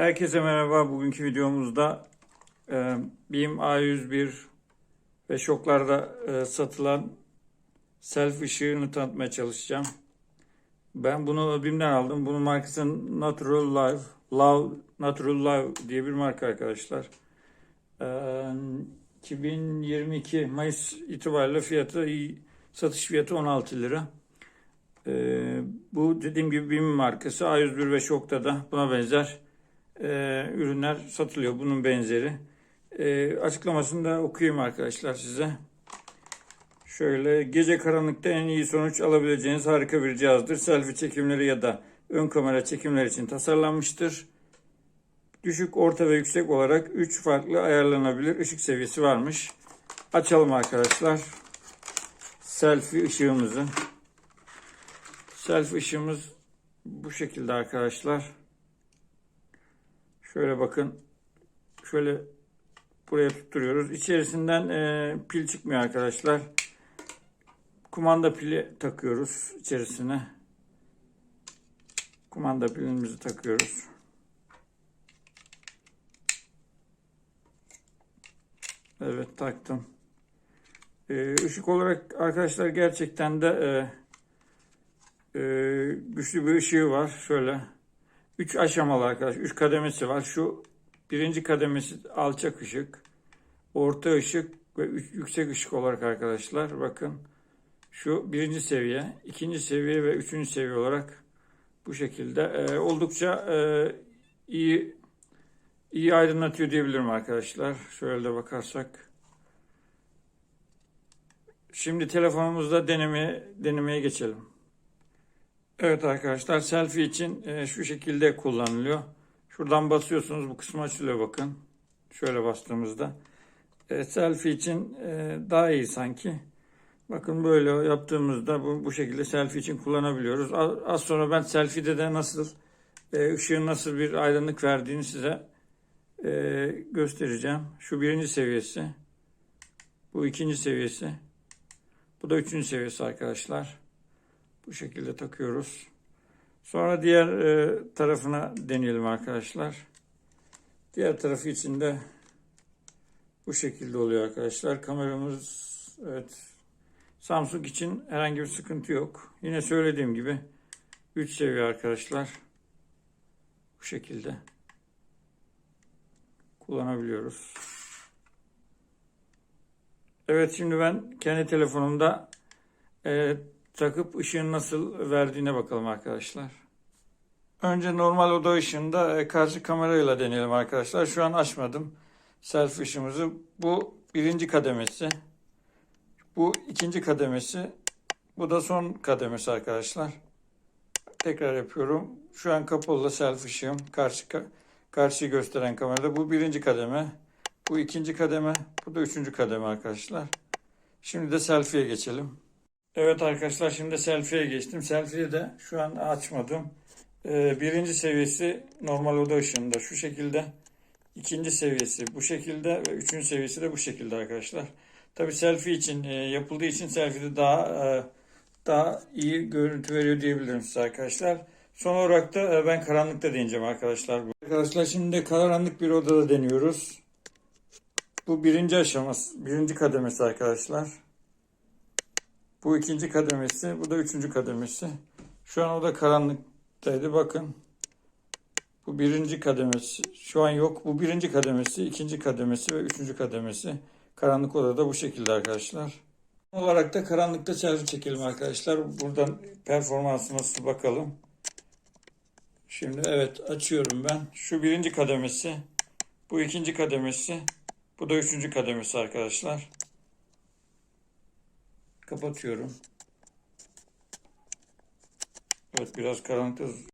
Herkese merhaba. Bugünkü videomuzda e, BİM A101 ve şoklarda e, satılan self ışığını tanıtmaya çalışacağım. Ben bunu BİM'den aldım. Bunun markası Natural Life, Love, Natural Life diye bir marka arkadaşlar. E, 2022 Mayıs itibariyle fiyatı satış fiyatı 16 lira. E, bu dediğim gibi BİM markası A101 ve şokta da buna benzer e, ürünler satılıyor. Bunun benzeri. E, açıklamasını da okuyayım arkadaşlar size. Şöyle gece karanlıkta en iyi sonuç alabileceğiniz harika bir cihazdır. Selfie çekimleri ya da ön kamera çekimleri için tasarlanmıştır. Düşük, orta ve yüksek olarak 3 farklı ayarlanabilir ışık seviyesi varmış. Açalım arkadaşlar. Selfie ışığımızı. Selfie ışığımız bu şekilde arkadaşlar. Şöyle bakın. Şöyle buraya tutturuyoruz. İçerisinden e, pil çıkmıyor arkadaşlar. Kumanda pili takıyoruz içerisine. Kumanda pilimizi takıyoruz. Evet taktım. E, ışık olarak arkadaşlar gerçekten de e, e, güçlü bir ışığı var. Şöyle. Üç aşamalı arkadaş. Üç kademesi var. Şu birinci kademesi alçak ışık, orta ışık ve yüksek ışık olarak arkadaşlar. Bakın şu birinci seviye, ikinci seviye ve üçüncü seviye olarak bu şekilde e, oldukça e, iyi iyi aydınlatıyor diyebilirim arkadaşlar. Şöyle de bakarsak. Şimdi telefonumuzda deneme, denemeye geçelim. Evet arkadaşlar selfie için e, şu şekilde kullanılıyor. Şuradan basıyorsunuz bu kısmı açılıyor bakın. Şöyle bastığımızda. E, selfie için e, daha iyi sanki. Bakın böyle yaptığımızda bu, bu şekilde selfie için kullanabiliyoruz. Az, sonra ben selfie'de de nasıl ışığın nasıl bir aydınlık verdiğini size göstereceğim. Şu birinci seviyesi. Bu ikinci seviyesi. Bu da üçüncü seviyesi arkadaşlar. Bu şekilde takıyoruz. Sonra diğer e, tarafına deneyelim arkadaşlar. Diğer tarafı için de bu şekilde oluyor arkadaşlar. Kameramız evet Samsung için herhangi bir sıkıntı yok. Yine söylediğim gibi 3 seviye arkadaşlar. Bu şekilde kullanabiliyoruz. Evet şimdi ben kendi telefonumda e, takıp ışığın nasıl verdiğine bakalım arkadaşlar. Önce normal oda ışığında e, karşı kamerayla deneyelim arkadaşlar. Şu an açmadım selfie ışığımızı. Bu birinci kademesi. Bu ikinci kademesi. Bu da son kademesi arkadaşlar. Tekrar yapıyorum. Şu an kapalı selfie ışığım. Karşı, karşıyı gösteren kamerada. Bu birinci kademe. Bu ikinci kademe. Bu da üçüncü kademe arkadaşlar. Şimdi de selfie'ye geçelim. Evet arkadaşlar şimdi selfie'ye geçtim. Selfie'yi de şu an açmadım. Ee, birinci seviyesi normal oda ışığında şu şekilde. İkinci seviyesi bu şekilde ve üçüncü seviyesi de bu şekilde arkadaşlar. Tabi selfie için e, yapıldığı için selfie'de daha e, daha iyi görüntü veriyor diyebilirim size arkadaşlar. Son olarak da e, ben karanlıkta deneyeceğim arkadaşlar. Arkadaşlar şimdi karanlık bir odada deniyoruz. Bu birinci aşaması, birinci kademesi arkadaşlar. Bu ikinci kademesi, bu da üçüncü kademesi. Şu an o da karanlıktaydı. Bakın. Bu birinci kademesi. Şu an yok. Bu birinci kademesi, ikinci kademesi ve üçüncü kademesi. Karanlık odada bu şekilde arkadaşlar. Son olarak da karanlıkta selfie çekelim arkadaşlar. Buradan performansı nasıl bakalım. Şimdi evet açıyorum ben. Şu birinci kademesi. Bu ikinci kademesi. Bu da üçüncü kademesi arkadaşlar. Kapatıyorum. Evet biraz karanlıkta